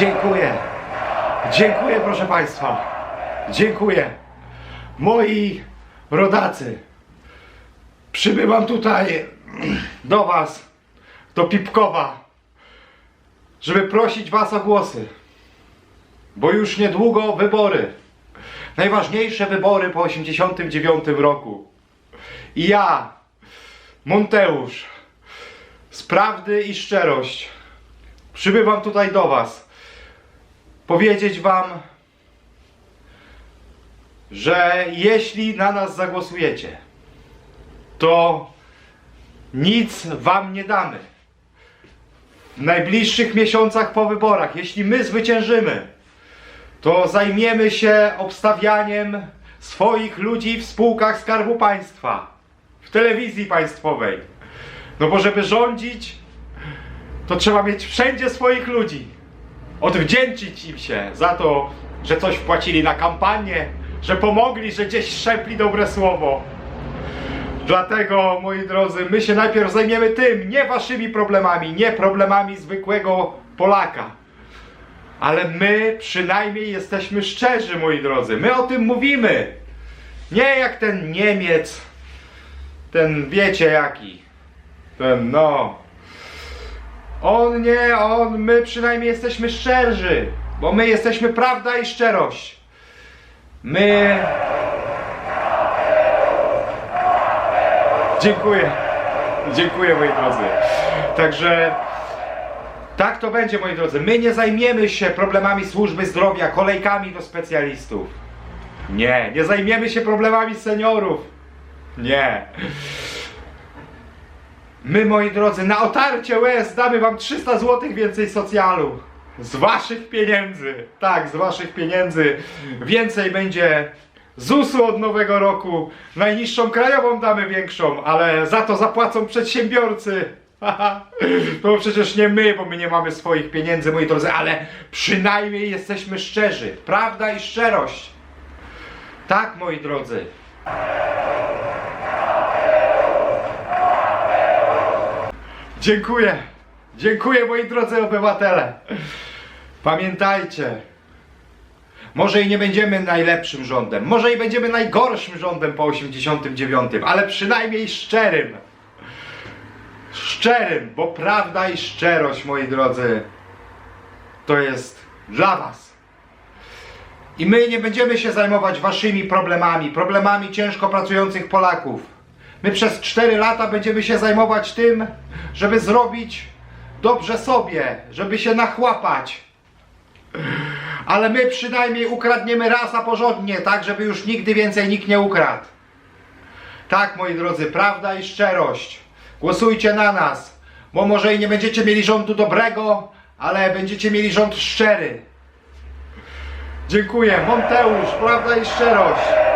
Dziękuję. Dziękuję, proszę Państwa. Dziękuję. Moi rodacy, przybywam tutaj do Was, do Pipkowa, żeby prosić Was o głosy. Bo już niedługo wybory. Najważniejsze wybory po 89 roku. I ja, Monteusz, z prawdy i szczerość, przybywam tutaj do Was, powiedzieć Wam, że jeśli na nas zagłosujecie, to nic Wam nie damy. W najbliższych miesiącach po wyborach, jeśli my zwyciężymy, to zajmiemy się obstawianiem swoich ludzi w spółkach Skarbu Państwa, w telewizji państwowej. No bo żeby rządzić, to trzeba mieć wszędzie swoich ludzi. Odwdzięczyć im się za to, że coś wpłacili na kampanię, że pomogli, że gdzieś szepli dobre słowo. Dlatego, moi drodzy, my się najpierw zajmiemy tym, nie waszymi problemami, nie problemami zwykłego Polaka. Ale my przynajmniej jesteśmy szczerzy, moi drodzy. My o tym mówimy. Nie jak ten Niemiec, ten wiecie jaki. Ten no. On nie, on, my przynajmniej jesteśmy szczerzy. Bo my jesteśmy prawda i szczerość. My. Dziękuję. Dziękuję moi drodzy. Także tak to będzie moi drodzy. My nie zajmiemy się problemami służby zdrowia, kolejkami do specjalistów. Nie, nie zajmiemy się problemami seniorów. Nie. My moi drodzy, na otarcie łez damy wam 300 zł więcej socjalu. Z waszych pieniędzy. Tak, z waszych pieniędzy. Więcej będzie ZUS-u od nowego roku. Najniższą krajową damy większą, ale za to zapłacą przedsiębiorcy. To przecież nie my, bo my nie mamy swoich pieniędzy, moi drodzy, ale przynajmniej jesteśmy szczerzy. Prawda i szczerość. Tak, moi drodzy. Dziękuję. Dziękuję moi drodzy obywatele. Pamiętajcie, może i nie będziemy najlepszym rządem, może i będziemy najgorszym rządem po 89, ale przynajmniej szczerym. Szczerym, bo prawda i szczerość, moi drodzy, to jest dla was. I my nie będziemy się zajmować waszymi problemami, problemami ciężko pracujących Polaków. My przez 4 lata będziemy się zajmować tym, żeby zrobić dobrze sobie, żeby się nachłapać. Ale my przynajmniej ukradniemy raz, a porządnie, tak, żeby już nigdy więcej nikt nie ukradł. Tak, moi drodzy, prawda i szczerość. Głosujcie na nas, bo może i nie będziecie mieli rządu dobrego, ale będziecie mieli rząd szczery. Dziękuję. Monteusz, prawda i szczerość.